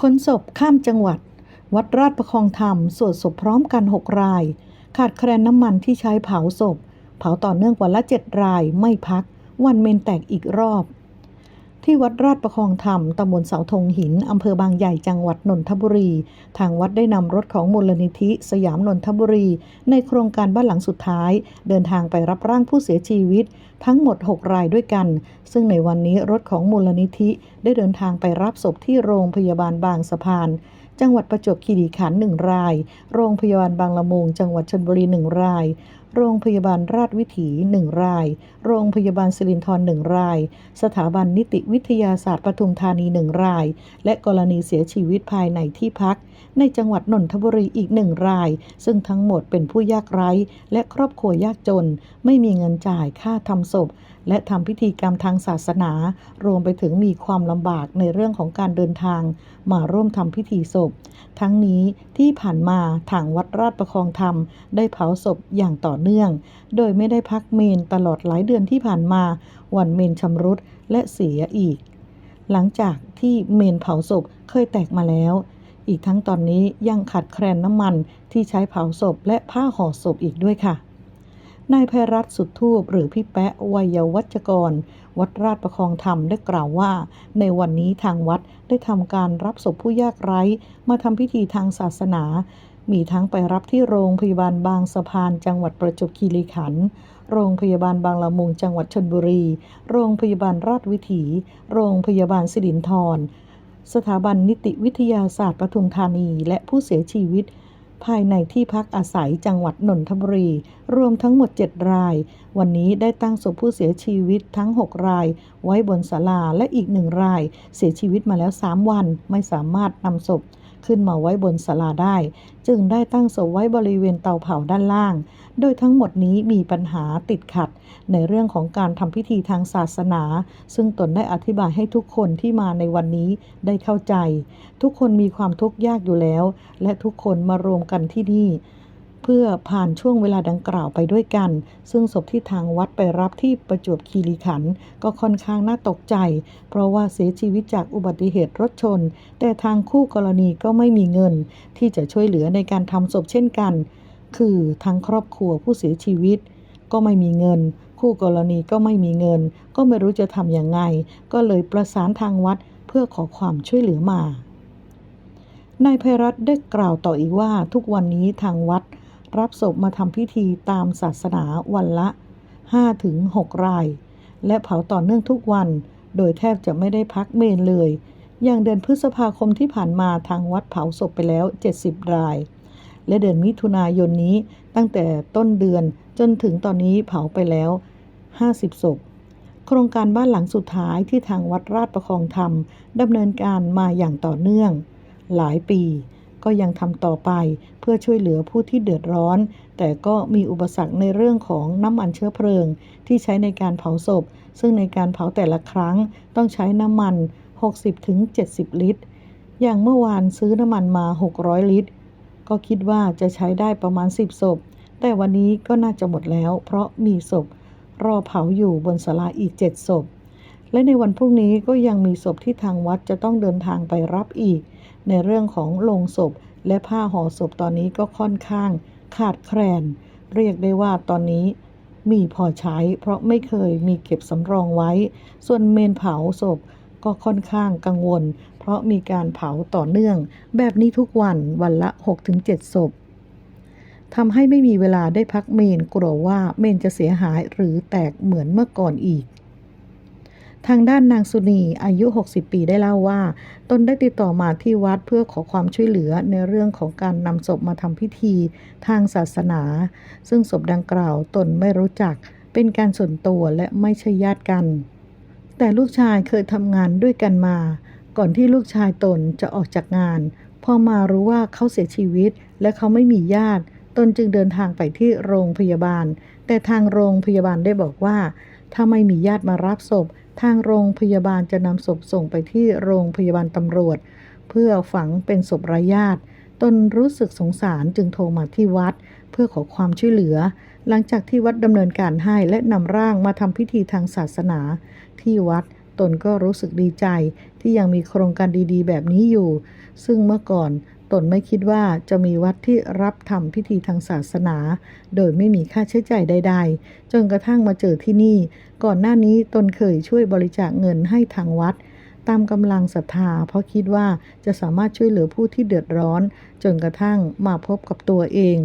คนศพข้ามจังหวัด วัดราชประคองธรรม สวดศพพร้อมกัน 6 ราย ขาดแคลนน้ำมันที่ใช้เผาศพ เผาต่อเนื่องวันละ 7 รายไม่พัก วันเมนแตกอีกรอบ ที่วัดราชประคองธรรม ตำบลเสาธงหิน อำเภอบางใหญ่ จังหวัดนนทบุรี ทางวัดได้นำรถของมูลนิธิสยามนนทบุรี ในโครงการบ้านหลังสุดท้าย เดินทางไปรับร่างผู้เสียชีวิต ทั้งหมด 6 รายด้วยกัน ซึ่งในวันนี้รถของมูลนิธิได้เดินทางไปรับศพที่โรงพยาบาลบางสะพานจังหวัดประจวบคีรีขันธ์หนึ่งราย โรงพยาบาลบางละมุง จังหวัดชลบุรีหนึ่งราย โรงพยาบาลราชวิถีหนึ่งราย โรงพยาบาลสิรินธรหนึ่งราย สถาบันนิติวิทยาศาสตร์ปทุมธานีหนึ่งราย และกรณีเสียชีวิตภายในที่พัก ในจังหวัดนนทบุรีอีกหนึ่งราย ซึ่งทั้งหมดเป็นผู้ยากไร้ และครอบครัวยากจน ไม่มีเงินจ่ายค่าทำศพและทำพิธีกรรมทางศาสนา รวมไปถึงมีความลำบากในเรื่องของการเดินทาง มาร่วมทำพิธีศพ ทั้งนี้ที่ผ่านมาทางวัดราชประคองธรรม ได้เผาศพอย่างต่อเนื่อง โดยไม่ได้พักเมนตลอดหลายเดือนที่ผ่านมา วันเมนชำรุดและเสียอีก หลังจากที่เมนเผาศพเคยแตกมาแล้ว อีกทั้งตอนนี้ยังขาดแคลนน้ำมันที่ใช้เผาศพและผ้าห่อศพอีกด้วยค่ะ นายไพรัตสุดทูบหรือพี่แปะวัยวัจกร วัดราชประคองธรรมได้กล่าวว่า ในวันนี้ทางวัดได้ทำการรับศพผู้ยากไร้ มาทำพิธีทางศาสนา มีทั้งไปรับที่โรงพยาบาลบางสะพานจังหวัดประจวบคีรีขันธ์โรงพยาบาลบางละมุงจังหวัดชลบุรี โรงพยาบาลราชวิถี โรงพยาบาลสิรินธรสถาบันนิติวิทยาศาสตร์ปทุมธานี และผู้เสียชีวิต ภายในที่พักอาศัยจังหวัดนนทบุรี รวมทั้งหมด 7 ราย วันนี้ได้ตั้งศพผู้เสียชีวิตทั้ง 6 ราย ไว้บนศาลาและอีกหนึ่งราย เสียชีวิตมาแล้ว 3 วันไม่สามารถนำศพ ขึ้นมาไว้บนศาลาได้ จึงได้ตั้งศพไว้บริเวณเตาเผาด้านล่าง โดยทั้งหมดนี้มีปัญหาติดขัด ในเรื่องของการทำพิธีทางศาสนา ซึ่งตนได้อธิบายให้ทุกคนที่มาในวันนี้ได้เข้าใจ ทุกคนมีความทุกข์ยากอยู่แล้ว และทุกคนมารวมกันที่นี่ เพื่อผ่านช่วงเวลาดังกล่าวไปด้วยกัน ซึ่งศพที่ทางวัดไปรับที่ประจวบคีรีขันธ์ก็ค่อนข้างน่าตกใจ เพราะว่าเสียชีวิตจากอุบัติเหตุรถชน แต่ทางคู่กรณีก็ไม่มีเงิน ที่จะช่วยเหลือในการทำศพเช่นกัน คือทางครอบครัวผู้เสียชีวิต ก็ไม่มีเงิน คู่กรณีก็ไม่มีเงิน ก็ไม่รู้จะทำอย่างไง ก็เลยประสานทางวัดเพื่อขอความช่วยเหลือมานายไพรัตน์ได้กล่าวต่ออีกว่าทุกวันนี้ทางวัด รับศพมาทำพิธีตามศาสนาวันละ 5-6 ราย และเผาต่อเนื่องทุกวัน โดยแทบจะไม่ได้พักเมนเลย อย่างเดือนพฤษภาคมที่ผ่านมาทางวัดเผาศพไปแล้ว 70 ราย และเดือนมิถุนายนนี้ตั้งแต่ต้นเดือนจนถึงตอนนี้เผาไปแล้ว 50 ศพ โครงการบ้านหลังสุดท้ายที่ทางวัดราชประคองธรรมดำเนินการมาอย่างต่อเนื่อง หลายปี ก็ยังทำต่อไปเพื่อช่วยเหลือผู้ที่เดือดร้อน แต่ก็มีอุปสรรคในเรื่องของน้ำมันเชื้อเพลิง ที่ใช้ในการเผาศพ ซึ่งในการเผาแต่ละครั้งต้องใช้น้ำมัน 60-70 ลิตร อย่างเมื่อวานซื้อน้ำมันมา 600 ลิตร ก็คิดว่าจะใช้ได้ประมาณ 10ศพ แต่วันนี้ก็น่าจะหมดแล้ว เพราะมีศพรอเผาอยู่บนศาลาอีก 7 ศพ และในวันพรุ่งนี้ก็ยังมีศพที่ทางวัดจะต้องเดินทางไปรับอีก ในเรื่องของโลงศพ และผ้าห่อศพตอนนี้ก็ค่อนข้างขาดแคลน เรียกได้ว่าตอนนี้มีพอใช้ เพราะไม่เคยมีเก็บสำรองไว้ ส่วนเมนเผาศพก็ค่อนข้างกังวล เพราะมีการเผาต่อเนื่อง แบบนี้ทุกวันวันละ 6-7ศพทำให้ไม่มีเวลาได้พักเมนกลัวว่าเมนจะเสียหายหรือแตกเหมือนเมื่อก่อนอีก ทางด้านนางสุนีอายุ 60 ปีได้เล่าว่า ตนได้ติดต่อมาที่วัดเพื่อขอความช่วยเหลือในเรื่องของการนำศพมาทำพิธีทางศาสนา ซึ่งศพดังกล่าวตนไม่รู้จักเป็นการส่วนตัวและไม่ใช่ญาติกัน แต่ลูกชายเคยทำงานด้วยกันมา ก่อนที่ลูกชายตนจะออกจากงาน พอมารู้ว่าเขาเสียชีวิตและเขาไม่มีญาติ ตนจึงเดินทางไปที่โรงพยาบาล แต่ทางโรงพยาบาลได้บอกว่า ถ้าไม่มีญาติมารับศพ ทางโรงพยาบาลจะนำศพส่งไปที่โรงพยาบาลตำรวจ เพื่อฝังเป็นศพร้ญาติตนรู้สึกสงสารจึงโทรมาที่วัด เพื่อขอความช่วยเหลือ หลังจากที่วัดดำเนินการให้และนำร่างมาทำพิธีทางศาสนา ที่วัดตนก็รู้สึกดีใจที่ยังมีโครงการดีๆ แบบนี้อยู่ ซึ่งเมื่อก่อน ตนไม่คิดว่าจะมีวัดที่รับทำพิธีทางศาสนา โดยไม่มีค่าใช้จ่ายใด ๆ จนกระทั่งมาเจอที่นี่ ก่อนหน้านี้ตนเคยช่วยบริจาคเงินให้ทางวัด ตามกำลังศรัทธา เพราะคิดว่าจะสามารถช่วยเหลือผู้ที่เดือดร้อน จนกระทั่งมาพบกับตัวเอง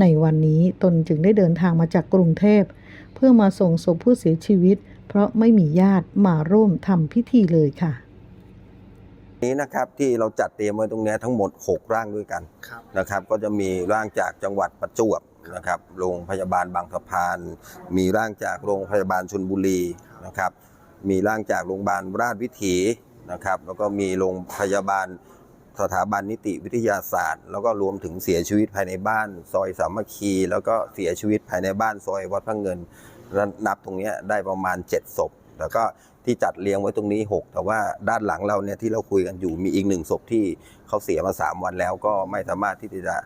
ในวันนี้ตนจึงได้เดินทางมาจากกรุงเทพ เพื่อมาส่งศพผู้เสียชีวิต เพราะไม่มีญาติมาร่วมทำพิธีเลยค่ะ นี้นะครับที่เราจัดเตรียมไว้ตรงเนี้ยทั้งหมด 6 ร่างด้วยกันครับนะครับ ก็จะมีร่างจากจังหวัดประจวบนะครับโรงพยาบาลบางสะพาน มีร่างจากโรงพยาบาลชลบุรีนะครับ มีร่างจากโรงพยาบาลราชวิถีนะครับ แล้วก็มีโรงพยาบาลสถาบันนิติวิทยาศาสตร์ แล้วก็รวมถึงเสียชีวิตภายในบ้าน ซอยสามัคคี แล้วก็เสียชีวิตภายในบ้านซอยวัดพระเงินนับตรงเนี้ยได้ประมาณ 7 ศพ แล้วก็ ที่จัดเรียงไว้ตรงนี้ 6 แต่ว่าด้านหลังเราเนี่ยที่เราคุยกันอยู่มีอีกหนึ่งศพที่เขาเสียมา 3 วันแล้วก็ไม่สามารถที่จะ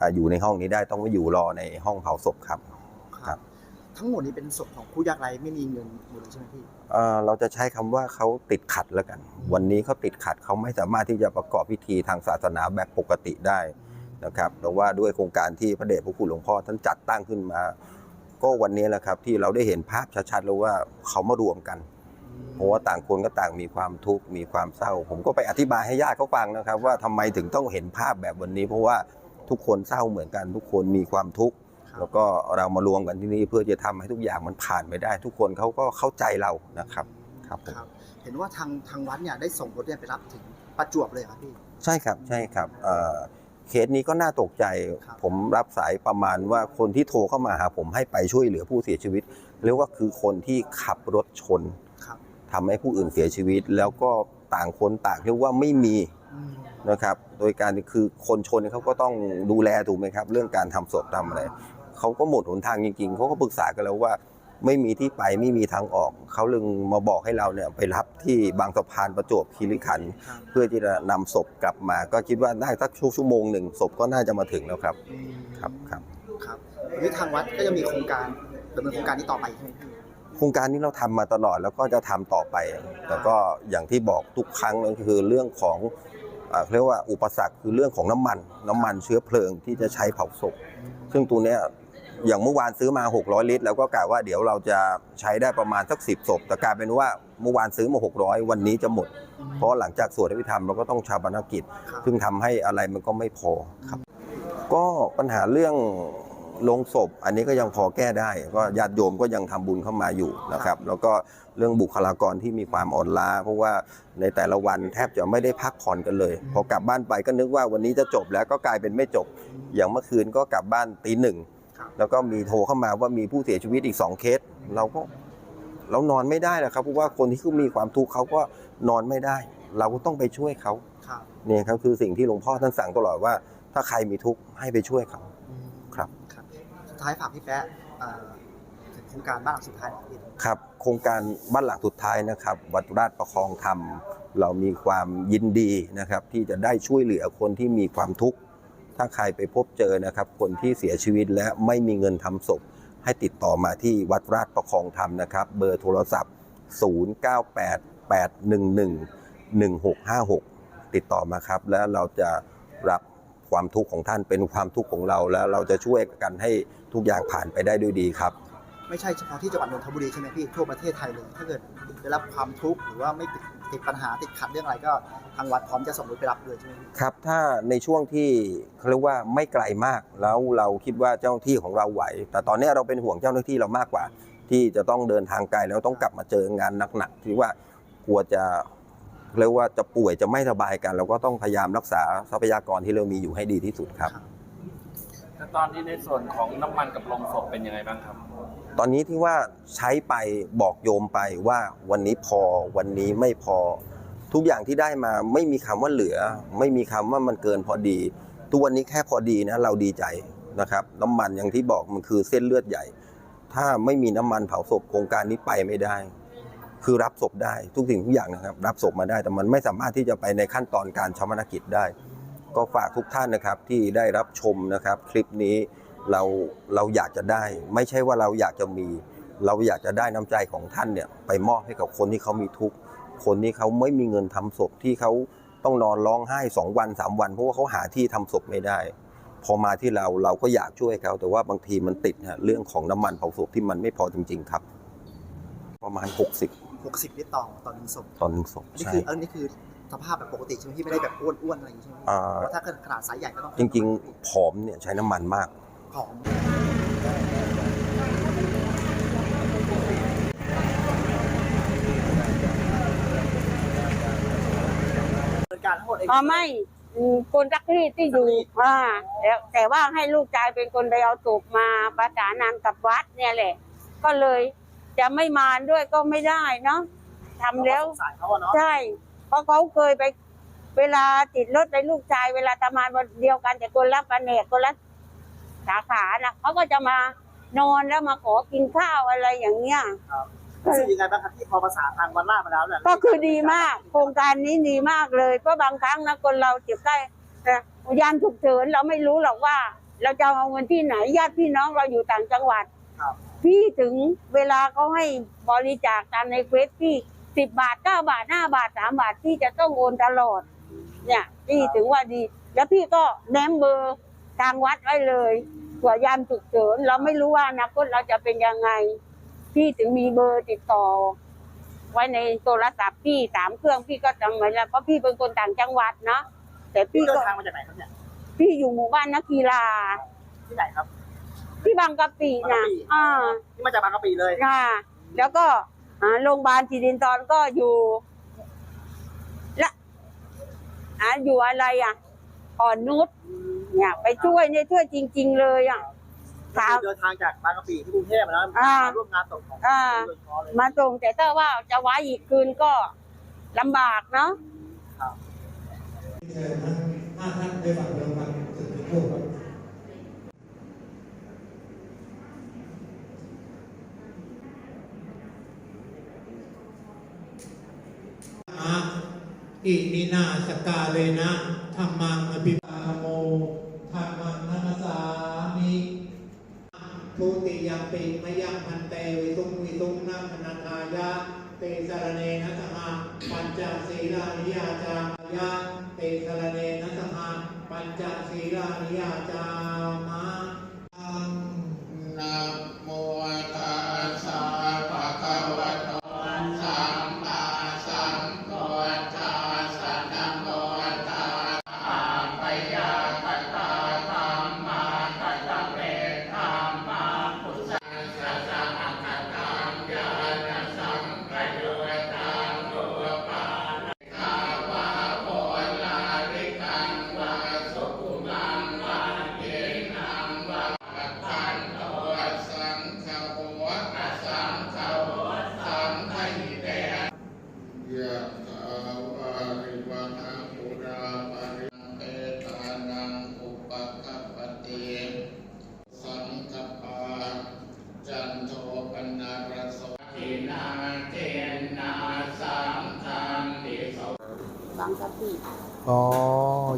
อ่าอยู่ในห้องนี้ได้ต้องมาอยู่รอในห้องเผาศพครับครับ ทั้งหมดนี้เป็นศพของผู้ยากไร้ไม่มีเงินหมดเลยใช่ไหมพี่เอ่อเราจะใช้คำว่าเขาติดขัดแล้วกัน วันนี้เขาติดขัดเขาไม่สามารถที่จะประกอบพิธีทางศาสนาแบบปกติได้นะครับแต่ว่าด้วยโครงการที่พระเดชพระคุณหลวงพ่อท่านจัดตั้งขึ้นมา ก็วันนี้แหละครับที่เราได้เห็นภาพชัดๆแล้วว่าเขามารวมกัน เพราะว่าต่างคนก็ต่างมีความทุกข์มีความเศร้า ผมก็ไปอธิบายให้ญาติเขาฟังนะครับ ว่าทำไมถึงต้องเห็นภาพแบบวันนี้ เพราะว่าทุกคนเศร้าเหมือนกัน ทุกคนมีความทุกข์ครับแล้วก็เรามารวมกันที่นี่เพื่อจะทำให้ทุกอย่างมันผ่านไปได้ ทุกคนเขาก็เข้าใจเรานะครับครับผมครับเห็นว่าทางทางวัดเนี่ยได้ส่งรถเนี่ยไปรับถึงประจวบเลยเหรอครับพี่ใช่ครับใช่ครับเอ่อเคสนี้ก็น่าตกใจครับผมรับสายประมาณว่าคนที่โทรเข้ามาหาผมให้ไปช่วยเหลือผู้เสียชีวิตเรียกว่าคือคนที่ขับรถชนครับ ทำให้ผู้อื่นเสียชีวิต แล้วก็ต่างคนต่างเรียกว่าไม่มีอืมนะครับ โดยการคือคนชนเขาก็ต้องดูแลถูกไหมครับ เรื่องการทำศพทำอะไรเขาก็หมดหนทางจริงๆเขาก็ปรึกษากันแล้วว่า ไม่มีที่ไปไม่มีทางออกเขาเลยมาบอกให้เราเนี่ยไปรับที่บางสะพานประจวบคีรีขันธ์ครับเพื่อที่จะนำศพกลับมา ก็คิดว่าได้สักชั่วโมงหนึ่งศพก็น่าจะมาถึงแล้วครับอืมครับครับครับวันนี้ทางวัดก็ยังมีโครงการดำเนินโครงการนี้ต่อไปใช่ไหมพี่ โครงการนี้เราทำมาตลอดแล้วก็จะทำต่อไป แต่ก็อย่างที่บอกทุกครั้งนั่นคือเรื่องของอ่าเขาเรียกว่าอุปสรรคคือเรื่องของน้ำมัน น้ำมันเชื้อเพลิงที่จะใช้เผาศพ ซึ่งตัวเนี้ยอย่างเมื่อวานซื้อมา 600 ลิตร แล้วก็กะว่าเดี๋ยวเราจะใช้ได้ประมาณสัก 10ศพแต่กลายเป็นว่าเมื่อวานซื้อมา 600 วันนี้จะหมด เพราะหลังจากสวดอภิธรรมเราก็ต้องชาปนกิจครับซึ่งทำให้อะไรมันก็ไม่พอครับ ก็ปัญหาเรื่องโลงศพ อันนี้ก็ยังพอแก้ได้ ก็ญาติโยมก็ยังทำบุญเข้ามาอยู่นะครับ แล้วก็เรื่องบุคลากรที่มีความอ่อนล้า เพราะว่าในแต่ละวันแทบจะไม่ได้พักผ่อนกันเลย พอกลับบ้านไปก็นึกว่าวันนี้จะจบแล้วก็กลายเป็นไม่จบ อย่างเมื่อคืนก็กลับบ้านตีหนึ่งครับแล้วก็มีโทรเข้ามาว่ามีผู้เสียชีวิตอีกสองเคสเราก็เรานอนไม่ได้แล้วครับเพราะว่าคนที่เขามีความทุกข์เขาก็นอนไม่ได้ เราก็ต้องไปช่วยเขาครับเนี่ยครับคือสิ่งที่หลวงพ่อท่านสั่งตลอดว่า ถ้าใครมีทุกข์ให้ไปช่วยเขาอืมครับครับ สุดท้ายฝากพี่แป๊ะถึงโครงการบ้านหลังสุดท้ายของพี่ครับโครงการบ้านหลังสุดท้ายนะครับ วัดราชประคองธรรม เรามีความยินดีนะครับ ที่จะได้ช่วยเหลือคนที่มีความทุกข์ถ้าใครไปพบเจอนะครับ คนที่เสียชีวิตและไม่มีเงินทำศพ ให้ติดต่อมาที่วัดราชประคองธรรมนะครับ เบอร์โทรศัพท์ 0988111656 ติดต่อมาครับ แล้วเราจะรับ ความทุกข์ของท่านเป็นความทุกข์ของเราแล้วเราจะช่วยกันให้ทุกอย่างผ่านไปได้ด้วยดีครับ ไม่ใช่เฉพาะที่จังหวัดนนทบุรีใช่ไหมพี่ทั่วประเทศไทยเลยถ้าเกิดได้รับความทุกข์หรือว่าไม่ติดติดปัญหาติดขัดเรื่องอะไรก็ทางวัดพร้อมจะส่งรถไปรับเลยใช่ไหมพี่ครับ ถ้าในช่วงที่เขาเรียกว่าไม่ไกลมากแล้วเราคิดว่าเจ้าหน้าที่ของเราไหว แต่ตอนนี้เราเป็นห่วงเจ้าหน้าที่เรามากกว่า ที่จะต้องเดินทางไกลแล้วต้องกลับมาเจองานหนักๆที่ว่ากลัวจะ เรียกว่าจะป่วยจะไม่สบายกัน เราก็ต้องพยายามรักษาทรัพยากรที่เรามีอยู่ให้ดีที่สุดครับแล้วตอนนี้ในส่วนของน้ำมันกับโลงศพเป็นยังไงบ้างครับ ตอนนี้ที่ว่าใช้ไปบอกโยมไปว่าวันนี้พอวันนี้ไม่พอ ทุกอย่างที่ได้มาไม่มีคำว่าเหลือ ไม่มีคำว่ามันเกินพอดีตัววันนี้แค่พอดีนะเราดีใจนะครับ น้ำมันอย่างที่บอกมันคือเส้นเลือดใหญ่ ถ้าไม่มีน้ำมันเผาศพโครงการนี้ไปไม่ได้ คือรับศพได้ทุกสิ่งทุกอย่างนะครับ รับศพมาได้แต่มันไม่สามารถที่จะไปในขั้นตอนการชำนกิจได้ ก็ฝากทุกท่านนะครับที่ได้รับชมนะครับ คลิปนี้เราเราอยากจะได้ ไม่ใช่ว่าเราอยากจะมี เราอยากจะได้น้ำใจของท่านเนี่ยไปมอบให้กับคนที่เขามีทุกข์คนที่เขาไม่มีเงินทำศพที่เขาต้องนอนร้องไห้สองวันสามวัน เพราะว่าเขาหาที่ทำศพไม่ได้ พอมาที่เราเราก็อยากช่วยเขา แต่ว่าบางทีมันติดฮะเรื่องของน้ำมันเผาศพที่มันไม่พอจริง ๆ ครับ ประมาณ 60 60ลิตรต่อต่อหนึ่งศพตอนหนึ่งศพอันนี้ใช่ คืออันนี้คือสภาพแบบปกติใช่ไหมพี่ไม่ได้แบบอ้วนๆอะไรอย่างนี้ใช่ไหมอ่า เพราะถ้าเกิดขนาดไซส์ใหญ่ก็ต้องจริงๆผอมเนี่ยใช้น้ำมันมากผอมเกิดการทั้งหมดเอง อ๋อไม่อืมคนรักที่ที่อยู่อ่าแล้วแต่ว่าให้ลูกชายเป็นคนไปเอาศพมาประสานงานกับวัดเนี่ยแหละ ก็เลย จะไม่มาด้วยก็ไม่ได้เนาะทำแล้วสงสารเขาอะเนาะใช่ เพราะเขาเคยไป เวลาติดรถในลูกชาย เวลาทำงานวันเดียวกันแต่คนละแผนกคนละสาขานะเขาก็จะมานอนแล้วมาขอกินข้าวอะไรอย่างเงี้ยรู้สึกยังไงบ้างครับที่พอภาษานทางวันล่ามาแล้วเนี่ยก็คือดีมาก โครงการนี้ดีมากเลยเพราะบางครั้งนะคนเราเจ็บไข้นะยานฉุกเฉินเราไม่รู้หรอกว่า เราจะเอาเงินที่ไหนญาติพี่น้องเราอยู่ต่างจังหวัดครับ พี่ถึงเวลาเขาให้บริจาคตามในเฟซพี่สิบบาทเก้าบาทห้าบาทสามบาทพี่จะต้องโอนตลอด เนี่ย พี่ถึงว่าดี แล้วพี่ก็แนมเบอร์ทางวัดไว้เลยเผื่อยามฉุกเฉินเราไม่รู้ว่าอนาคตเราจะเป็นยังไง พี่ถึงมีเบอร์ติดต่อ ไว้ในโทรศัพท์พี่สามเครื่องพี่ก็จำไว้แล้วเพราะพี่เป็นคนต่างจังหวัดเนาะแต่พี่พี่เดิก็นทางมาจากไหนครับเนี่ยพี่อยู่หมู่บ้านนักกีฬาที่ไหนครับ ที่บางกะปิบางนะกะปิอ่าที่มาจากบางกะปิเลยค่ะ แล้วก็อ่าโรงพยาบาลจีดินตอนก็อยู่ละอ่าอยู่อะไรอะอ่อนนุชเนี่ยไปช่วยเนี่ยช่วยจริง ๆ เลยอะถามเดินทางจากบางกะปิที่กรุงเทพมาแล้วอ่ามาร่วมงานศพของอ่าโดยเฉพาะเลยมาส่งแต่ถ้าว่าจะไว้อีกคืนก็ลำบากเนาะเชิญนะห้าท่านได้บัตรรางวัลสุดโชคครับอะ อิมินาสกาเลนะธรรมังอภิปาโมธรรมังนัสสามิทุติยมปิมยังพันเตวิสุงวิสุงนัมนันทายะเตสรเนนะสหะปัญจศีลานิยาจามายะเตสรเนนะสหะปัญจศีลานิยาจาม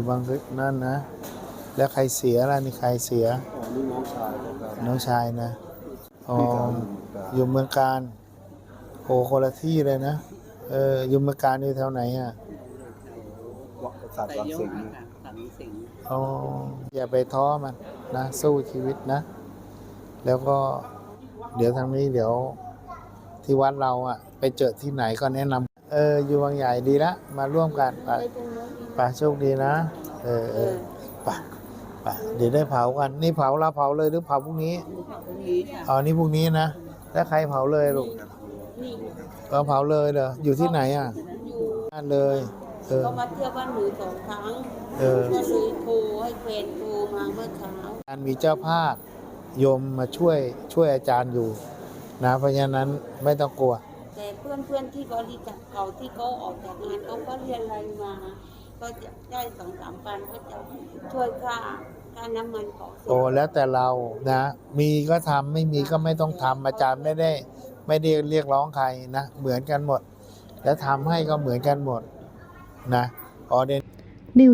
อยู่บางลึกนั่นนะ แล้วใครเสียล่ะนี่ใครเสียนี่น้องชายครับน้องชายนะอ๋ออยู่เมืองการโอ้คนละที่เลยนะเอออยู่เมืองการอยู่แถวไหนอะสัตว์รังสิงอ๋ออย่าไปท้อมันนะสู้ชีวิตนะ แล้วก็เดี๋ยวทางนี้เดี๋ยวที่วัดเราอะ ไปเจอที่ไหนก็แนะนำเอออยู่บางใหญ่ดีละมาร่วมกันไป ไปตรงนู้นอีกไปโชคดีนะ เออเออไปไปเดี๋ยวได้เผากัน นี่เผาเราเผาเลยหรือเผาพรุ่งนี้ตรงนี้ค่ะอ๋อนี่พรุ่งนี้นะแล้วใครเผาเลยลูกนี่เราเผาเลยเหรออยู่ที่ไหนอะอยู่บ้านเลยเออ ก็มาเที่ยวบ้านหนูสองครั้งเออ ก็เลยโทรให้แฟนโทรมาเมื่อเช้าการมีเจ้าภาพโยมมาช่วยช่วยอาจารย์อยู่ นะเพราะฉะนั้นไม่ต้องกลัว แต่เพื่อนเพื่อนๆที่บริจาคเก่าที่เขาออกจากงานเขาก็เรียนรายมา ก็จะได้สองสามพันก็จะช่วยค่าค่าน้ำมันของศพโอ้แล้วแต่เรานะ มีก็ทำไม่มีก็ไม่ต้องทำอาจารย์ไม่ได้ ไม่ได้เรียกร้องใครนะเหมือนกันหมด แล้วทำให้ก็เหมือนกันหมดนะออเดนนิว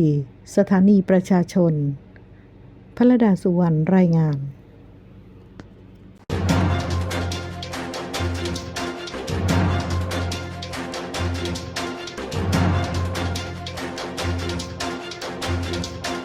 24 สถานีประชาชน พระดาสุวรรณรายงาน